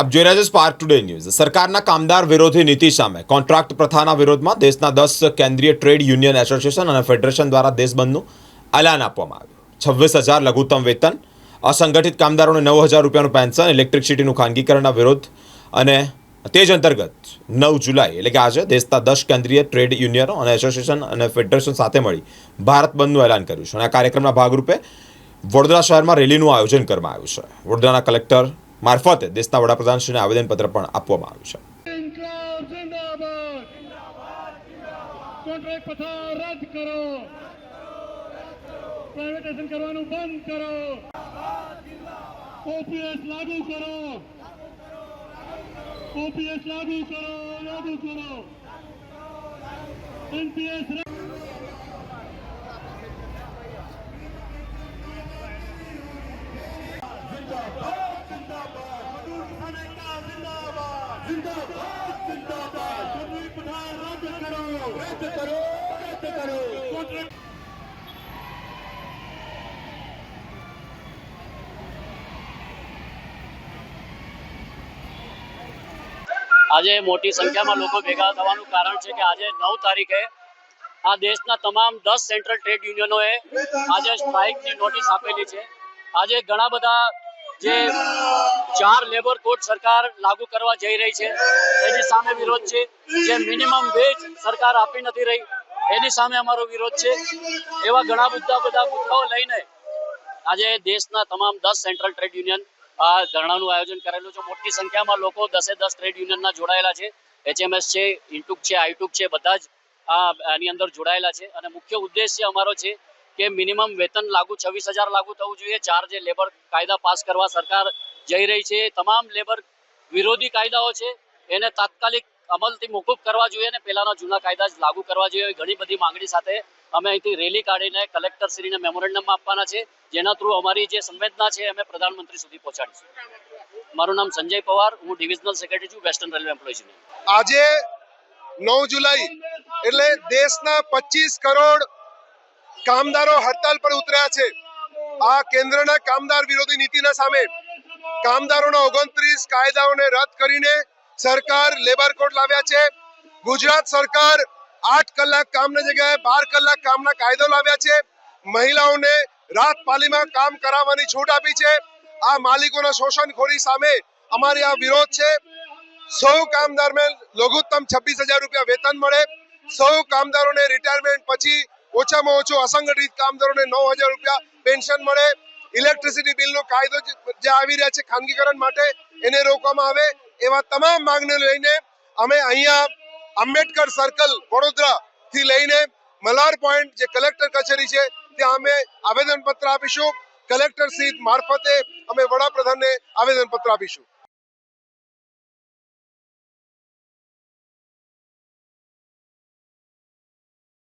આપ જોઈ રહ્યા છો સ્પાર્ક ટુડે ન્યૂઝ સરકારના કામદાર વિરોધી નીતિ સામે કોન્ટ્રાક્ટ પ્રથાના વિરોધમાં દેશના દસ કેન્દ્રીય ટ્રેડ યુનિયન એસોસિએશન અને ફેડરેશન દ્વારા દેશબંધનું એલાન આપવામાં આવ્યું. છવ્વીસ હજાર લઘુત્તમ વેતન, અસંગઠિત કામદારોને નવ હજાર રૂપિયાનું પેન્શન, ઇલેક્ટ્રિસિટીનું ખાનગીકરણના વિરોધ અને તે જ અંતર્ગત નવ જુલાઈ, એટલે કે આજે, દેશના દસ કેન્દ્રીય ટ્રેડ યુનિયનો અને એસોસિએશન અને ફેડરેશન સાથે મળી ભારત બંધનું એલાન કર્યું છે. અને આ કાર્યક્રમના ભાગરૂપે વડોદરા શહેરમાં રેલીનું આયોજન કરવામાં આવ્યું છે. વડોદરાના કલેક્ટર મારફતે દેશના વડાપ્રધાનશ્રીને આવેદનપત્ર પણ આપવામાં આવ્યું છે ઇન્કલાબ જિંદાબાદ કોન્ટ્રાક્ટ પ્રથા રદ કરો પ્રાઇવેટાઇઝેશન કરવાનું બંધ કરો ઓપીએસ લાગુ કરો ઓપીએસ લાગુ કરો લાગુ કરો એનપીએસ આજે મોટી સંખ્યામાં લોકો ભેગા થવાનું કારણ છે કે આજે નવ તારીખે આ દેશના તમામ દસ સેન્ટ્રલ ટ્રેડ યુનિયનોએ આજે સ્ટ્રાઇકની નોટિસ આપેલી છે. આજે ઘણા બધા જે ચાર લેબર કોડ સરકાર લાગુ કરવા જઈ રહી છે. એની સામે વિરોધ છે. જે મિનિમમ વેજ સરકાર આપી નથી રહી, એની સામે અમારો વિરોધ છે. એવા ઘણા બધા બધા મુદ્દાઓ લઈને આજે દેશના તમામ દસ સેન્ટ્રલ ટ્રેડ યુનિયન આ ધરણાનું આયોજન કરેલું છે. મોટી સંખ્યામાં લોકો દસે દસ ટ્રેડ યુનિયનના જોડાયેલા છે. એચએમએસ છે ઇન્ટુક છે આઈટુક છે, બધા જ આની અંદર જોડાયેલા છે. અને મુખ્ય ઉદ્દેશ્ય અમારો છે કે મિનિમમ વેતન લાગુ, છવ્વીસ લાગુ થવું જોઈએ. ચાર જે લેબર કાયદા પાસ કરવા સરકાર જઈ રહી છે તમામ લેબર વિરોધી કાયદાઓ છે, એને તાત્કાલિક અમલથી મોકૂફ કરવા જોઈએ અને પહેલાના જૂના કાયદા જ લાગુ કરવા જોઈએ. ઘણી બધી માંગણી સાથે અમે અહીંથી રેલી કાઢીને કલેક્ટરશ્રીને મેમોરેન્ડમ આપવાના છે, જેના થ્રુ અમારી જે સંવેદના છે, અમે પ્રધાનમંત્રી સુધી પહોંચાડીશું. મારું નામ સંજય પવાર, હું ડિવિઝનલ સેક્રેટરી છું વેસ્ટર્ન રેલવે એમ્પ્લોઈઝ આજે નવ જુલાઈ એટલે દેશના પચીસ કરોડ કામદારો હડતાલ પર ઉતર્યા છે. આ કેન્દ્રના કામદાર વિરોધી નીતિના સામે કામદારોના ઓગણત્રીસ કાયદાઓને રદ કરીને સરકાર લેબર કોડ લાવ્યા છે. ગુજરાત સરકાર આઠ કલાક કામના જગ્યાએ બાર કલાક કામના કાયદો લાવ્યા છે. મહિલાઓને રાત પાલીમાં કામ કરાવવાની છૂટ આપી છે. આ માલિકોના શોષણખોરી સામે અમારી આ વિરોધ છે. સૌ કામદારને લઘુત્તમ છવ્વીસ હજાર રૂપિયા વેતન મળે. સૌ કામદારોને રિટાયરમેન્ટ પછી ઓછામાં ઓછું અસંગઠિત કામદારોને નવ હજાર રૂપિયા પેન્શન મળે. ઇલેક્ટ્રિસિટી બિલનો કાયદો જે આવી રહ્યા છે ખાનગીકરણ માટે, એને રોકવામાં આવે એવા તમામ માંગને લઈને અમે અહીંયા આંબેડકર સર્કલ વડોદરા થી લઈને મલાર પોઈન્ટ જે કલેક્ટર કચેરી છે, ત્યાં અમે આવેદનપત્ર આપીશું. કલેક્ટર શ્રી મારફતે અમે વડાપ્રધાનને આવેદનપત્ર આપીશું.